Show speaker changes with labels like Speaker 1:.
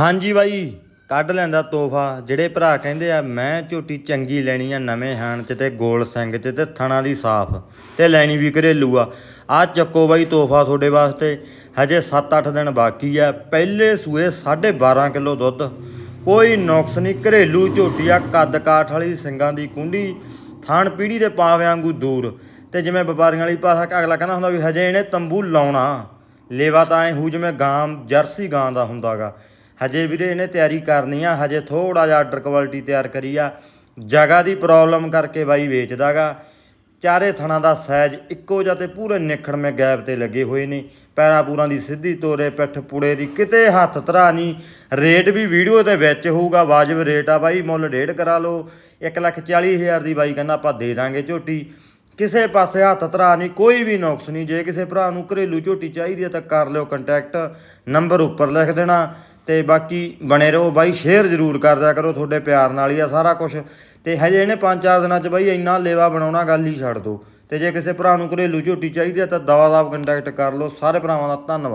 Speaker 1: ਹਾਂਜੀ ਬਾਈ, ਕੱਢ ਲੈਂਦਾ ਤੋਹਫਾ। ਜਿਹੜੇ ਭਰਾ ਕਹਿੰਦੇ ਆ, ਮੈਂ ਝੋਟੀ ਚੰਗੀ ਲੈਣੀ ਆ, ਨਵੇਂ ਹਾਣ ਚ ਤੇ ਗੋਲ ਸਿੰਘ ਚ ਤੇ ਥਣਾ ਦੀ ਸਾਫ਼ ਤੇ ਲੈਣੀ ਵੀ ਘਰੇਲੂ ਆ। ਆ ਚੱਕੋ ਬਾਈ ਤੋਹਫਾ ਤੁਹਾਡੇ ਵਾਸਤੇ। ਹਜੇ 7-8 ਦਿਨ ਬਾਕੀ ਆ। ਪਹਿਲੇ ਸੂਏ 12.5 ਕਿਲੋ ਦੁੱਧ। ਕੋਈ ਨੁਕਸ ਨਹੀਂ, ਘਰੇਲੂ ਝੋਟੀ ਆ, ਕੱਦ ਕਾਠ ਵਾਲੀ ਸਿੰਘਾਂ ਦੀ ਕੁੰਡੀ। ਥਾਣ ਪੀੜੀ ਦੇ ਪਾਵਿਆਂ ਵਾਂਗੂ ਦੂਰ। ਤੇ ਜਿਵੇਂ ਵਪਾਰੀਆਂ ਵਾਲੀ ਭਾਸ਼ਾ ਅਗਲਾ ਕਹਿੰਦਾ ਹੁੰਦਾ ਵੀ ਹਜੇ ਇਹਨੇ ਤੰਬੂ ਲਾਉਣਾ। ਲੇਵਾ ਤਾਂ ਐ ਹੂ ਜਿਵੇਂ ਗਾਂ, ਜਰਸੀ ਗਾਂ ਦਾ ਹੁੰਦਾਗਾ। ਹਜੇ ਵੀਰੇ ਇਹਨੇ ਤਿਆਰੀ ਕਰਨੀ ਆ, ਹਜੇ ਥੋੜਾ ਜਿਹਾ ਆਰਡਰ ਕੁਆਲਿਟੀ ਤਿਆਰ ਕਰੀ ਆ। ਜਗ੍ਹਾ ਦੀ ਪ੍ਰੋਬਲਮ ਕਰਕੇ ਬਾਈ ਵੇਚਦਾਗਾ। ਚਾਰੇ ਥਣਾ ਦਾ ਸਾਈਜ਼ ਇੱਕੋ ਜਿਹਾ ਤੇ ਪੂਰੇ ਨਿਖੜਵੇਂ ਗੈਪ ਤੇ ਲੱਗੇ ਹੋਏ ਨੇ। ਪੈਰਾਂ ਪੂਰਾਂ ਦੀ ਸਿੱਧੀ ਤੋਰੇ, ਪਿੱਠ ਪੁੜੇ ਦੀ ਕਿਤੇ ਹੱਥ ਧਰਾ ਨਹੀਂ। ਰੇਟ ਵੀ ਵੀਡੀਓ ਦੇ ਵਿੱਚ ਹੋਊਗਾ, ਵਾਜਬ ਰੇਟ ਆ ਬਾਈ, ਮੁੱਲ ਡੇਢ ਕਰਾ ਲਓ। 140000 ਦੀ ਬਾਈ ਕਹਿੰਦਾ ਆਪਾਂ ਦੇ ਦਾਂਗੇ ਝੋਟੀ। ਕਿਸੇ ਪਾਸੇ ਹੱਥ ਧਰਾ ਨਹੀਂ, ਕੋਈ ਵੀ ਨੁਕਸ ਨਹੀਂ। ਜੇ ਕਿਸੇ ਭਰਾ ਨੂੰ ਘਰੇਲੂ ਝੋਟੀ ਚਾਹੀਦੀ ਹੈ ਤਾਂ ਕਰ ਲਿਓ ਕੰਟੈਕਟ ਨੰਬਰ ਉੱਪਰ ਲਿਖ ਦੇਣਾ। ਤੇ ਬਾਕੀ ਬਣੇ ਰਹੋ ਬਾਈ ਸ਼ੇਅਰ ਜ਼ਰੂਰ ਕਰਦਿਆ ਕਰੋ ਤੁਹਾਡੇ ਪਿਆਰ ਨਾਲ ਹੀ ਆ ਸਾਰਾ ਕੁਝ ਤੇ ਹਜੇ ਇਹਨੇ 5-4 ਦਿਨਾਂ 'ਚ ਬਾਈ ਇੰਨਾ ਲੇਵਾ ਬਣਾਉਣਾ, ਗੱਲ ਹੀ ਛੱਡ ਦੋ ਤੇ ਜੇ ਕਿਸੇ ਭਰਾ ਨੂੰ ਘਰੇਲੂ ਝੋਟੀ ਚਾਹੀਦੀ ਹੈ ਤਾਂ ਦਵਾ ਦਵ ਕੰਟੈਕਟ ਕਰ ਲਓ। ਸਾਰੇ ਭਰਾਵਾਂ ਦਾ ਧੰਨਵਾਦ।